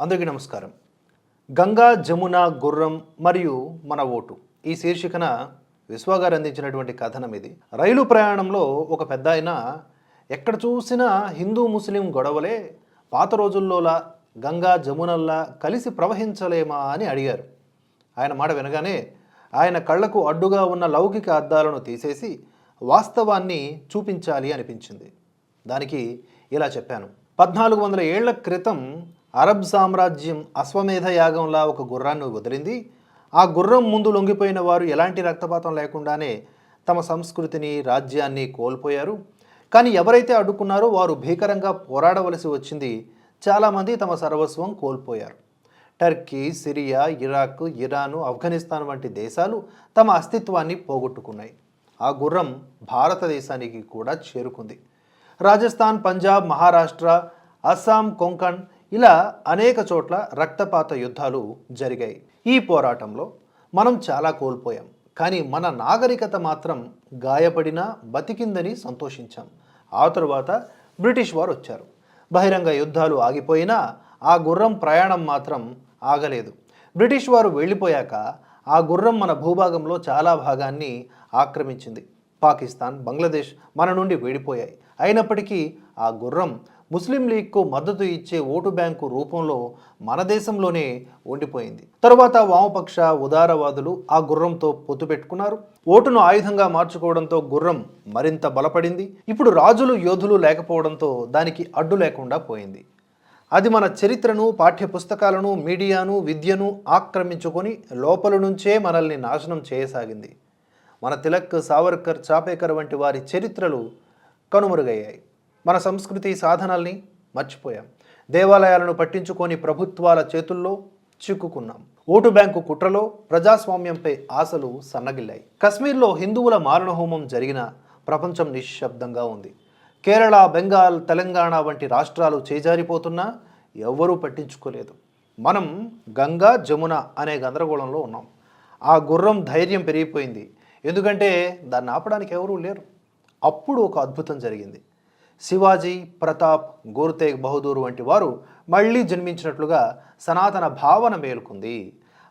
అందరికీ నమస్కారం. గంగా జమున గుర్రం మరియు మన ఓటు ఈ శీర్షికన విశ్వ గారు అందించినటువంటి కథనం ఇది. రైలు ప్రయాణంలో ఒక పెద్ద ఆయన ఎక్కడ చూసినా హిందూ ముస్లిం గొడవలే పాత రోజుల్లోలా గంగా జమునల్లా కలిసి ప్రవహించలేమా అని అడిగారు. ఆయన మాట వినగానే ఆయన కళ్ళకు అడ్డుగా ఉన్న లౌకిక అద్దాలను తీసేసి వాస్తవాన్ని చూపించాలి అనిపించింది. దానికి ఇలా చెప్పాను. పద్నాలుగు వందల ఏళ్ళ క్రితం అరబ్ సామ్రాజ్యం అశ్వమేధ యాగంలా ఒక గుర్రాన్ని వదిలింది. ఆ గుర్రం ముందు లొంగిపోయిన వారు ఎలాంటి రక్తపాతం లేకుండానే తమ సంస్కృతిని రాజ్యాన్ని కోల్పోయారు. కానీ ఎవరైతే అడ్డుకున్నారో వారు భీకరంగా పోరాడవలసి వచ్చింది. చాలామంది తమ సర్వస్వం కోల్పోయారు. Turkey Syria Iraq Iran Afghanistan వంటి దేశాలు తమ అస్తిత్వాన్ని పోగొట్టుకున్నాయి. ఆ గుర్రం భారతదేశానికి కూడా చేరుకుంది. రాజస్థాన్ పంజాబ్ మహారాష్ట్ర అస్సాం కొంకణ్ ఇలా అనేక చోట్ల రక్తపాత యుద్ధాలు జరిగాయి. ఈ పోరాటంలో మనం చాలా కోల్పోయాం. కానీ మన నాగరికత మాత్రం గాయపడినా బతికిందని సంతోషించాం. ఆ తరువాత బ్రిటిష్ వారు వచ్చారు. బహిరంగ యుద్ధాలు ఆగిపోయినా ఆ గుర్రం ప్రయాణం మాత్రం ఆగలేదు. బ్రిటిష్ వారు వెళ్ళిపోయాక ఆ గుర్రం మన భూభాగంలో చాలా భాగాన్ని ఆక్రమించింది. పాకిస్తాన్ బంగ్లాదేశ్ మన నుండి వేడిపోయాయి. అయినప్పటికీ ఆ గుర్రం ముస్లిం లీగ్కు మద్దతు ఇచ్చే ఓటు బ్యాంకు రూపంలో మన దేశంలోనే ఉండిపోయింది. తరువాత వామపక్ష ఉదారవాదులు ఆ గుర్రంతో పొత్తు పెట్టుకున్నారు. ఓటును ఆయుధంగా మార్చుకోవడంతో గుర్రం మరింత బలపడింది. ఇప్పుడు రాజులు యోధులు లేకపోవడంతో దానికి అడ్డు లేకుండా పోయింది. అది మన చరిత్రను పాఠ్యపుస్తకాలను మీడియాను విద్యను ఆక్రమించుకొని లోపల నుంచే మనల్ని నాశనం చేయసాగింది. మన తిలక్ సావర్కర్ చాపేకర్ వంటి వారి చరిత్రలు కనుమరుగయ్యాయి. మన సంస్కృతి సాధనల్ని మర్చిపోయాం. దేవాలయాలను పట్టించుకొని ప్రభుత్వాల చేతుల్లో చిక్కుకున్నాం. ఓటు బ్యాంకు కుట్రలో ప్రజాస్వామ్యంపై ఆశలు సన్నగిల్లాయి. కశ్మీర్లో హిందువుల మారణహోమం జరిగిన ప్రపంచం నిశ్శబ్దంగా ఉంది. కేరళ బెంగాల్ తెలంగాణ వంటి రాష్ట్రాలు చేజారిపోతున్నా ఎవ్వరూ పట్టించుకోలేదు. మనం గంగా జమున అనే గందరగోళంలో ఉన్నాం. ఆ గుర్రం ధైర్యం పెరిగిపోయింది. ఎందుకంటే దాన్ని ఆపడానికి ఎవరూ లేరు. అప్పుడు ఒక అద్భుతం జరిగింది. శివాజీ ప్రతాప్ గోర్తేగ్ బహదూర్ వంటి వారు మళ్ళీ జన్మించినట్లుగా సనాతన భావన మేలుకుంది.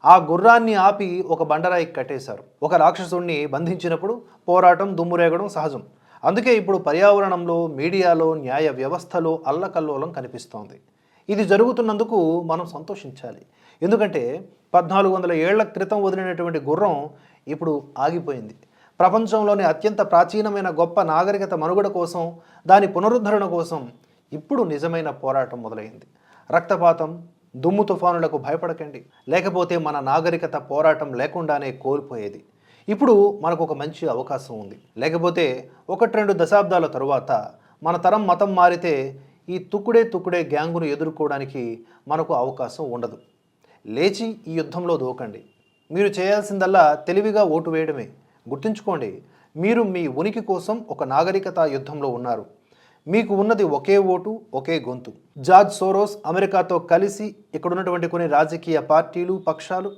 ఆ గుర్రాన్ని ఆపి ఒక బండరాయి కట్టేశారు. ఒక రాక్షసుణ్ణి బంధించినప్పుడు పోరాటం దుమ్మురేగడం సహజం. అందుకే ఇప్పుడు పర్యావరణంలో మీడియాలో న్యాయ వ్యవస్థలో అల్లకల్లోలం కనిపిస్తోంది. ఇది జరుగుతున్నందుకు మనం సంతోషించాలి. ఎందుకంటే పద్నాలుగు వందల ఏళ్ళ క్రితం వదిలినటువంటి గుర్రం ఇప్పుడు ఆగిపోయింది. ప్రపంచంలోని అత్యంత ప్రాచీనమైన గొప్ప నాగరికత మనుగడ కోసం దాని పునరుద్ధరణ కోసం ఇప్పుడు నిజమైన పోరాటం మొదలైంది. రక్తపాతం దుమ్ము తుఫానులకు భయపడకండి. లేకపోతే మన నాగరికత పోరాటం లేకుండానే కోల్పోయేది. ఇప్పుడు మనకు ఒక మంచి అవకాశం ఉంది. లేకపోతే ఒకటి రెండు దశాబ్దాల తరువాత మన తరం మతం మారితే ఈ తుక్కుడే తుక్కుడే గ్యాంగును ఎదుర్కోవడానికి మనకు అవకాశం ఉండదు. లేచి ఈ యుద్ధంలో దూకండి. మీరు చేయాల్సిందల్లా తెలివిగా ఓటు వేయడమే. గుర్తుంచుకోండి మీరు మీ ఉనికి కోసం ఒక నాగరికత యుద్ధంలో ఉన్నారు. మీకు ఉన్నది ఒకే ఓటు ఒకే గొంతు. జార్జ్ సోరోస్ అమెరికాతో కలిసి ఇక్కడ ఉన్నటువంటి కొన్ని రాజకీయ పార్టీలు పక్షాలు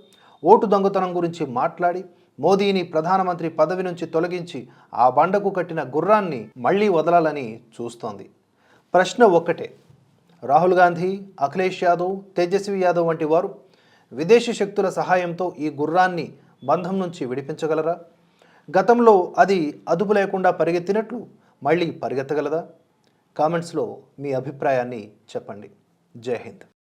ఓటు దొంగతనం గురించి మాట్లాడి మోదీని ప్రధానమంత్రి పదవి నుంచి తొలగించి ఆ బండకు కట్టిన గుర్రాన్ని మళ్ళీ వదలాలని చూస్తోంది. ప్రశ్న ఒక్కటే రాహుల్ గాంధీ అఖిలేష్ యాదవ్ తేజస్వి యాదవ్ వంటి వారు విదేశీ శక్తుల సహాయంతో ఈ గుర్రాన్ని బంధం నుంచి విడిపించగలరా? గతంలో అది అదుపు లేకుండా పరిగెత్తినట్లు మళ్ళీ పరిగెత్తగలదా? కామెంట్స్లో మీ అభిప్రాయాన్ని చెప్పండి. జై హింద్.